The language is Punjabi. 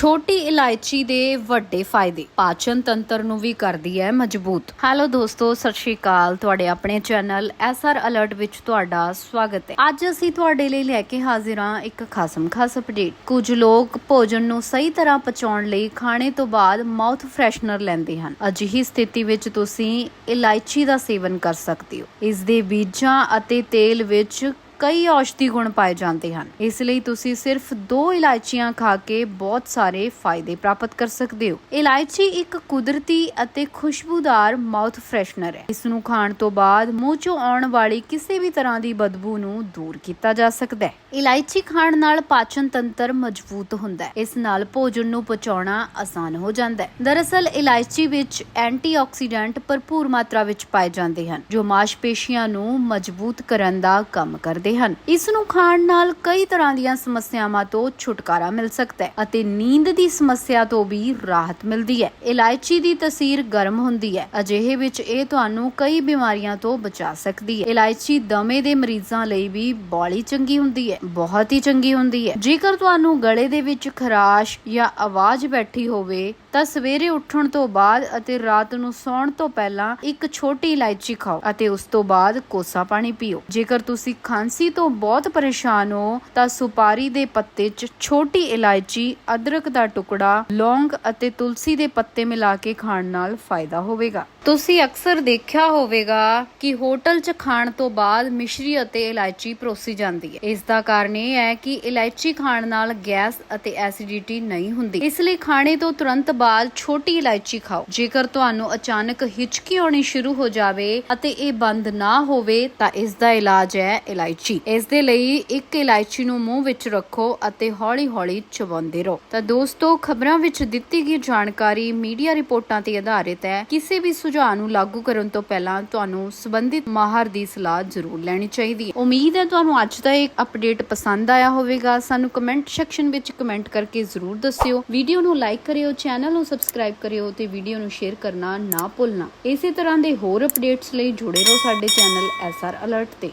ਛੋਟੀ ਇਲਾਇਚੀ ਦੇ ਵੱਡੇ ਫਾਇਦੇ। ਪਾਚਨ ਤੰਤਰ ਨੂੰ ਵੀ ਕਰਦੀ ਹੈ ਮਜ਼ਬੂਤ। ਹੈਲੋ ਦੋਸਤੋ, ਸਤਿ ਸ਼੍ਰੀ ਅਕਾਲ। ਤੁਹਾਡੇ ਆਪਣੇ ਚੈਨਲ ਐਸਆਰ ਅਲਰਟ ਵਿੱਚ ਤੁਹਾਡਾ ਸਵਾਗਤ ਹੈ। ਅੱਜ ਅਸੀਂ ਤੁਹਾਡੇ ਲਈ ਲੈ ਕੇ ਹਾਜ਼ਰ ਹਾਂ ਇੱਕ ਖਾਸਮ ਖਾਸ ਅਪਡੇਟ। ਕੁਝ ਲੋਕ ਭੋਜਨ ਨੂੰ ਸਹੀ ਤਰ੍ਹਾਂ ਪਚਾਉਣ ਲਈ ਖਾਣੇ ਤੋਂ ਬਾਅਦ ਮਾਊਥ ਫਰੈਸ਼ਨਰ ਲੈਂਦੇ ਹਨ। ਅਜਿਹੀ ਸਥਿਤੀ ਵਿੱਚ ਤੁਸੀਂ ਇਲਾਇਚੀ ਦਾ ਸੇਵਨ ਕਰ ਸਕਦੇ ਹੋ। ਇਸ ਦੇ ਬੀਜਾਂ ਅਤੇ ਤੇਲ ਵਿੱਚ ਕਈ ਔਸ਼ਧੀ ਗੁਣ ਪਾਏ ਜਾਂਦੇ ਹਨ। ਇਸ ਲਈ ਤੁਸੀਂ ਸਿਰਫ ਦੋ ਇਲਾਇਚੀਆਂ ਖਾ ਕੇ ਬਹੁਤ ਸਾਰੇ ਫਾਇਦੇ ਪ੍ਰਾਪਤ ਕਰ ਸਕਦੇ ਹੋ। ਇਲਾਇਚੀ ਇੱਕ ਕੁਦਰਤੀ ਅਤੇ ਖੁਸ਼ਬੂਦਾਰ ਮਾਊਥ ਫਰੈਸ਼ਨਰ ਹੈ। ਇਸ ਨੂੰ ਖਾਣ ਤੋਂ ਬਾਅਦ ਮੂੰਹ ਚੋਂ ਆਉਣ ਵਾਲੀ ਕਿਸੇ ਵੀ ਤਰ੍ਹਾਂ ਦੀ ਬਦਬੂ ਨੂੰ ਦੂਰ ਕੀਤਾ ਜਾ ਸਕਦਾ ਹੈ। ਇਲਾਇਚੀ ਖਾਣ ਨਾਲ ਪਾਚਨ ਤੰਤਰ ਮਜ਼ਬੂਤ ਹੁੰਦਾ ਹੈ। ਇਸ ਨਾਲ ਭੋਜਨ ਨੂੰ ਪਚਾਉਣਾ ਆਸਾਨ ਹੋ ਜਾਂਦਾ ਹੈ। ਦਰਅਸਲ, ਇਲਾਇਚੀ ਵਿੱਚ ਐਂਟੀਆਕਸੀਡੈਂਟ ਭਰਪੂਰ ਮਾਤਰਾ ਵਿੱਚ ਪਾਏ ਜਾਂਦੇ ਹਨ, ਜੋ ਮਾਸਪੇਸ਼ੀਆਂ ਨੂੰ ਮਜ਼ਬੂਤ ਕਰਨ ਦਾ ਕੰਮ ਕਰਦੇ ਹਨ। ਇਸ ਨੂੰ ਖਾਣ ਨਾਲ ਕਈ ਤਰ੍ਹਾਂ ਦੀਆਂ ਸਮੱਸਿਆਵਾਂ ਤੋਂ ਛੁਟਕਾਰਾ ਮਿਲ ਸਕਦਾ ਹੈ ਅਤੇ ਨੀਂਦ ਦੀ ਸਮੱਸਿਆ ਤੋਂ ਵੀ ਰਾਹਤ ਮਿਲਦੀ ਹੈ। ਇਲਾਇਚੀ ਦੀ ਤਸੀਰ ਗਰਮ ਹੁੰਦੀ ਹੈ। ਅਜਿਹੇ ਵਿੱਚ ਇਹ ਤੁਹਾਨੂੰ ਕਈ ਬਿਮਾਰੀਆਂ ਤੋਂ ਬਚਾ ਸਕਦੀ ਹੈ। ਇਲਾਇਚੀ ਦਮੇ ਦੇ ਮਰੀਜ਼ਾਂ ਲਈ ਵੀ ਬੜੀ ਚੰਗੀ ਹੁੰਦੀ ਹੈ। ਬਹੁਤ ਹੀ ਚੰਗੀ ਹੁੰਦੀ ਹੈ। ਜੇਕਰ ਤੁਹਾਨੂੰ ਗਲੇ ਦੇ ਵਿੱਚ ਖਰਾਸ਼ ਜਾਂ ਆਵਾਜ਼ ਬੈਠੀ ਹੋਵੇ, ਤਾਂ ਸਵੇਰੇ ਉੱਠਣ ਤੋਂ ਬਾਅਦ ਅਤੇ ਰਾਤ ਨੂੰ ਸੌਣ ਤੋਂ ਪਹਿਲਾਂ ਇੱਕ ਛੋਟੀ ਇਲਾਇਚੀ ਖਾਓ ਅਤੇ ਉਸ ਤੋਂ ਬਾਅਦ ਕੋਸਾ ਪਾਣੀ ਪੀਓ। ਜੇਕਰ ਤੁਸੀਂ ਖਾਂਸੀ ਤੋਂ ਬਹੁਤ ਪਰੇਸ਼ਾਨ ਹੋ, ਤਾਂ ਸੁਪਾਰੀ ਦੇ ਪੱਤੇ 'ਚ ਛੋਟੀ ਇਲਾਇਚੀ, ਅਦਰਕ ਦਾ ਟੁਕੜਾ, ਲੌਂਗ ਅਤੇ ਤੁਲਸੀ ਦੇ ਪੱਤੇ ਮਿਲਾ ਕੇ ਖਾਣ ਨਾਲ ਫਾਇਦਾ ਹੋਵੇਗਾ। ਤੁਸੀਂ ਅਕਸਰ ਦੇਖਿਆ ਹੋਵੇਗਾ ਕਿ ਹੋਟਲ 'ਚ ਖਾਣ ਤੋਂ ਬਾਅਦ ਮਿਸ਼ਰੀ ਅਤੇ ਇਲਾਇਚੀ ਪਰੋਸੀ ਜਾਂਦੀ ਹੈ। ਇਸ ਦਾ ਕਾਰਨ ਇਹ ਹੈ ਕਿ ਇਲਾਇਚੀ ਖਾਣ ਨਾਲ ਗੈਸ ਅਤੇ ਐਸਿਡਿਟੀ ਨਹੀਂ ਹੁੰਦੀ। ਇਸ ਲਈ ਖਾਣੇ ਤੋਂ ਤੁਰੰਤ ਬਾਅਦ ਛੋਟੀ ਇਲਾਇਚੀ ਖਾਓ। ਜੇਕਰ ਤੁਹਾਨੂੰ ਅਚਾਨਕ ਹਿਚਕੀ ਆਉਣੀ ਸ਼ੁਰੂ ਹੋ ਜਾਵੇ ਅਤੇ ਇਹ ਬੰਦ ਨਾ ਹੋਵੇ, ਤਾਂ ਇਸ ਦਾ ਇਲਾਜ ਹੈ ਇਲਾਇਚੀ ਇਲਾਇਚੀ ਇਸ ਦੇ ਲਈ ਇੱਕ ਇਲਾਇਚੀ ਨੂੰ ਮੂੰਹ ਵਿੱਚ ਰੱਖੋ ਅਤੇ ਹੌਲੀ-ਹੌਲੀ ਚਬਾਉਂਦੇ ਰਹੋ। ਤਾਂ ਦੋਸਤੋ, ਖਬਰਾਂ ਵਿੱਚ ਦਿੱਤੀ ਗਈ ਜਾਣਕਾਰੀ ਮੀਡੀਆ ਰਿਪੋਰਟਾਂ ਤੇ ਆਧਾਰਿਤ ਹੈ। ਕਿਸੇ ਵੀ ਸੁਝਾਅ ਨੂੰ ਲਾਗੂ ਕਰਨ ਤੋਂ ਪਹਿਲਾਂ ਤੁਹਾਨੂੰ ਸੰਬੰਧਿਤ ਮਾਹਰ ਦੀ ਸਲਾਹ ਜ਼ਰੂਰ ਲੈਣੀ ਚਾਹੀਦੀ ਹੈ। ਉਮੀਦ ਹੈ ਤੁਹਾਨੂੰ ਅੱਜ ਦਾ ਇਹ ਅਪਡੇਟ ਪਸੰਦ ਆਇਆ ਹੋਵੇਗਾ। ਸਾਨੂੰ ਕਮੈਂਟ ਸੈਕਸ਼ਨ ਵਿੱਚ ਕਮੈਂਟ ਕਰਕੇ ਜ਼ਰੂਰ ਦੱਸਿਓ। ਵੀਡੀਓ ਨੂੰ ਲਾਈਕ ਕਰਿਓ, ਚੈਨਲ ਨੂੰ ਸਬਸਕ੍ਰਾਈਬ ਕਰਿਓ ਤੇ ਵੀਡੀਓ ਨੂੰ ਸ਼ੇਅਰ ਕਰਨਾ ਨਾ ਭੁੱਲਣਾ। ਇਸੇ ਤਰ੍ਹਾਂ ਦੇ ਹੋਰ ਅਪਡੇਟਸ ਲਈ ਜੁੜੇ ਰਹੋ ਸਾਡੇ ਚੈਨਲ ਐਸਆਰ ਅਲਰਟ ਤੇ।